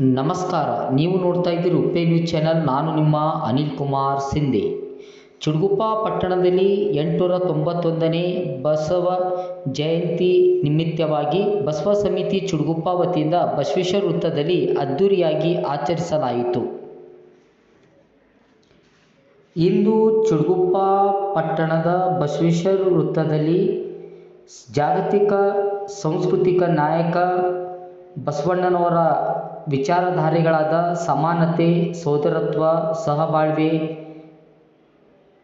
ನಮಸ್ಕಾರ. ನೀವು ನೋಡ್ತಾ ಇದ್ದೀರಿ ಉಪ್ಪೆ ನ್ಯೂಸ್ ಚಾನಲ್. ನಾನು ನಿಮ್ಮ ಅನಿಲ್ ಕುಮಾರ್ ಸಿಂಧೆ. ಚುಡುಗುಪ್ಪ ಪಟ್ಟಣದಲ್ಲಿ ಎಂಟುನೂರ ತೊಂಬತ್ತೊಂದನೇ ಬಸವ ಜಯಂತಿ ನಿಮಿತ್ತವಾಗಿ ಬಸವ ಸಮಿತಿ ಚುಡುಗುಪ್ಪ ವತಿಯಿಂದ ಬಸವೇಶ್ವರ ವೃತ್ತದಲ್ಲಿ ಅದ್ದೂರಿಯಾಗಿ ಆಚರಿಸಲಾಯಿತು. ಇಂದು ಚುಡುಗುಪ್ಪ ಪಟ್ಟಣದ ಬಸವೇಶ್ವರ ವೃತ್ತದಲ್ಲಿ ಜಾಗತಿಕ ಸಾಂಸ್ಕೃತಿಕ ನಾಯಕ ಬಸವಣ್ಣನವರ ವಿಚಾರಧಾರೆಗಳಾದ ಸಮಾನತೆ, ಸೋದರತ್ವ, ಸಹಬಾಳ್ವೆ,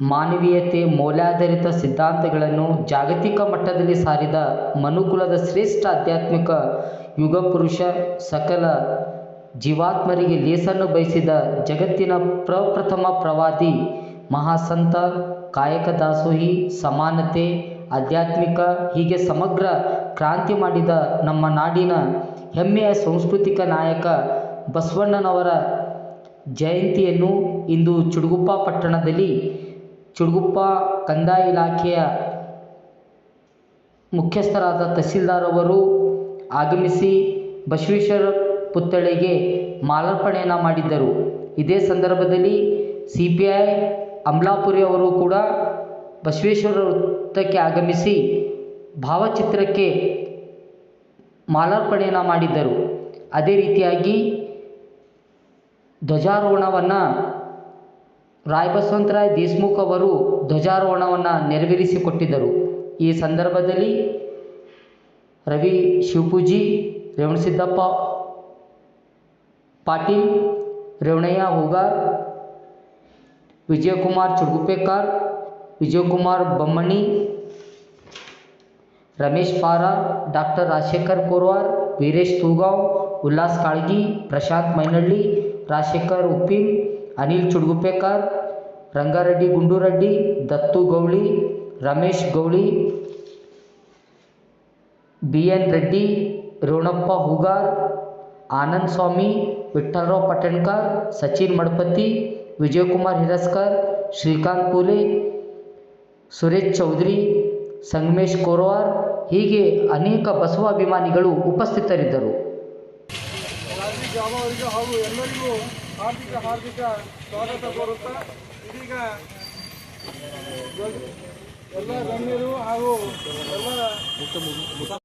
ಮಾನವೀಯತೆ, ಮೌಲ್ಯಾಧಾರಿತ ಸಿದ್ಧಾಂತಗಳನ್ನು ಜಾಗತಿಕ ಮಟ್ಟದಲ್ಲಿ ಸಾರಿದ ಮನುಕುಲದ ಶ್ರೇಷ್ಠ ಆಧ್ಯಾತ್ಮಿಕ ಯುಗಪುರುಷ ಸಕಲ ಜೀವಾತ್ಮರಿಗೆ ಲೇಸನ್ನು ಬಯಸಿದ ಜಗತ್ತಿನ ಪ್ರಪ್ರಥಮ ಪ್ರವಾದಿ ಮಹಾಸಂತ ಕಾಯಕ ದಾಸೋಹಿ ಸಮಾನತೆ, ಆಧ್ಯಾತ್ಮಿಕ ಹೀಗೆ ಸಮಗ್ರ ಕ್ರಾಂತಿ ಮಾಡಿದ ನಮ್ಮ ನಾಡಿನ ಹೆಮ್ಮೆಯ ಸಾಂಸ್ಕೃತಿಕ ನಾಯಕ ಬಸವಣ್ಣನವರ ಜಯಂತಿಯನ್ನು ಇಂದು ಚುಡುಗುಪ್ಪ ಪಟ್ಟಣದಲ್ಲಿ ಚುಡುಗುಪ್ಪ ಕಂದಾಯ ಇಲಾಖೆಯ ಮುಖ್ಯಸ್ಥರಾದ ತಹಸೀಲ್ದಾರ್ ಅವರು ಆಗಮಿಸಿ ಬಸವೇಶ್ವರ ಪುತ್ಥಳಿಗೆ ಮಾಲಾರ್ಪಣೆಯನ್ನು ಮಾಡಿದ್ದರು. ಇದೇ ಸಂದರ್ಭದಲ್ಲಿ ಸಿ ಪಿ ಐ ಅಮಲಾಪುರಿ ಅವರು ಕೂಡ ಬಸವೇಶ್ವರ ವೃತ್ತಕ್ಕೆ ಆಗಮಿಸಿ ಭಾವಚಿತ್ರಕ್ಕೆ ಮಾಲಾರ್ಪಣೆಯನ್ನು ಮಾಡಿದ್ದರು. ಅದೇ ರೀತಿಯಾಗಿ ಧ್ವಜಾರೋಹಣವನ್ನು ರಾಯ್ ಬಸವಂತರಾಯ್ ದೇಶ್ಮುಖ್ ಅವರು ಧ್ವಜಾರೋಹಣವನ್ನು ನೆರವೇರಿಸಿಕೊಟ್ಟಿದ್ದರು. ಈ ಸಂದರ್ಭದಲ್ಲಿ Ravi ಶಿವಪೂಜಿ Revanasiddappa Patil, ರೇವಣಯ್ಯ Hoogar, Vijayakumar ಚುಡುಗುಪೇಕಾರ್ Vijaykumar Bommanni Ramesh Para doctor Rajashekhar Korwar Veeresh Toogaon Ullas Kalgi Prashant Mainalli Rajashekhar Uppin Anil Chudguppekar Rangareddy Gundureddy Dattu Gouli Ramesh Gouli B N Reddy Ronappa Hoogar Anand Swami Vitthalrao Patankar Sachin Madapati Vijaykumar Hiraskar Shrikant Phule Suresh Chaudhary Sangamesh Korwar ಹೀಗೆ ಅನೇಕ ಬಸವಾಭಿಮಾನಿಗಳು ಉಪಸ್ಥಿತರಿದ್ದರು. ಹಾಗೂ ಎಲ್ಲರಿಗೂ ಹಾರ್ದಿಕ ಹಾರ್ದಿಕ ಸ್ವಾಗತ ಕೋರುತ್ತಾ ಇದೀಗ ಎಲ್ಲ ಗಣ್ಯರು ಹಾಗೂ ಎಲ್ಲ